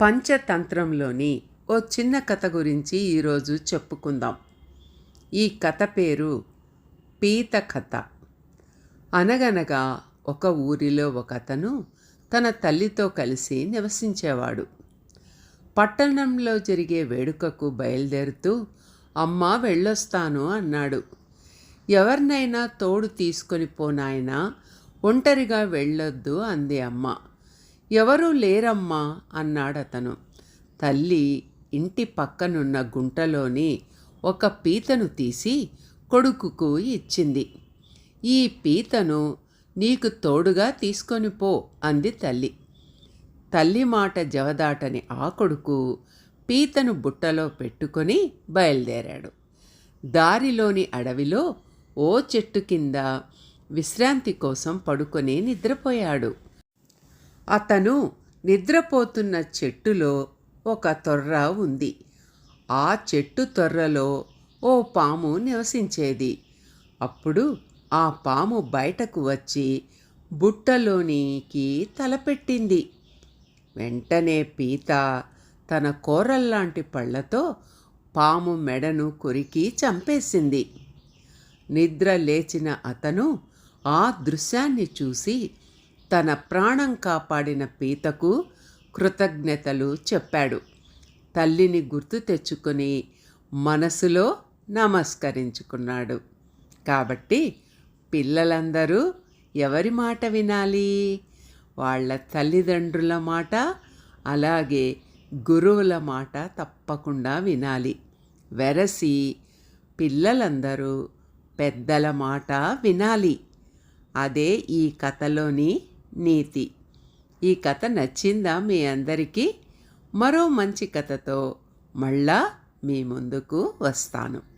పంచతంత్రంలోని ఓ చిన్న కథ గురించి ఈరోజు చెప్పుకుందాం. ఈ కథ పేరు పీత కథ. అనగనగా ఒక ఊరిలో ఒక అతను తన తల్లితో కలిసి నివసించేవాడు. పట్టణంలో జరిగే వేడుకకు బయలుదేరుతూ అమ్మ వెళ్ళొస్తాను అన్నాడు. ఎవరినైనా తోడు తీసుకొని పోనాయనా ఒంటరిగా వెళ్ళొద్దు అంది అమ్మ. ఎవరూ లేరమ్మా అన్నాడతను. తల్లి ఇంటి పక్కనున్న గుంటలోని ఒక పీతను తీసి కొడుకుకు ఇచ్చింది. ఈ పీతను నీకు తోడుగా తీసుకొని పో అంది తల్లి. తల్లి మాట జవదాటని ఆ కొడుకు పీతను బుట్టలో పెట్టుకొని బయలుదేరాడు. దారిలోని అడవిలో ఓ చెట్టు కింద విశ్రాంతి కోసం పడుకొని నిద్రపోయాడు. అతను నిద్రపోతున్న చెట్టులో ఒక తొర్ర ఉంది. ఆ చెట్టు తొర్రలో ఓ పాము నివసించేది. అప్పుడు ఆ పాము బయటకు వచ్చి బుట్టలోనికి తలపెట్టింది. వెంటనే పీత తన కూరల్లాంటి పళ్ళతో పాము మెడను కొరికి చంపేసింది. నిద్ర లేచిన అతను ఆ దృశ్యాన్ని చూసి తన ప్రాణం కాపాడిన పీతకు కృతజ్ఞతలు చెప్పాడు. తల్లిని గుర్తు తెచ్చుకొని మనసులో నమస్కరించుకున్నాడు. కాబట్టి పిల్లలందరూ ఎవరి మాట వినాలి? వాళ్ళ తల్లిదండ్రుల మాట అలాగే గురువుల మాట తప్పకుండా వినాలి. వెరసి పిల్లలందరూ పెద్దల మాట వినాలి. అదే ఈ కథలోని నీతి. ఈ కథ నచ్చిందా మీ అందరికీ? మరో మంచి కథతో మళ్ళా మీ ముందుకు వస్తాను.